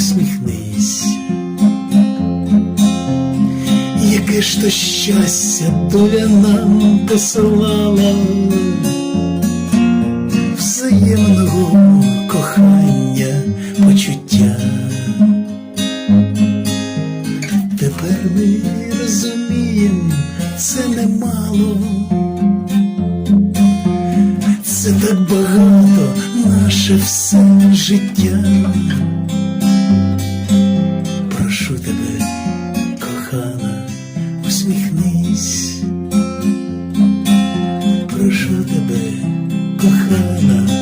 усміхнись, яке ж то щастя доля нам посилала взаємного кохання почуття. Тепер ми розуміємо, це немало, це так багато. Наше все життя. Прошу тебе, кохана, усміхнись. Прошу тебе, кохана,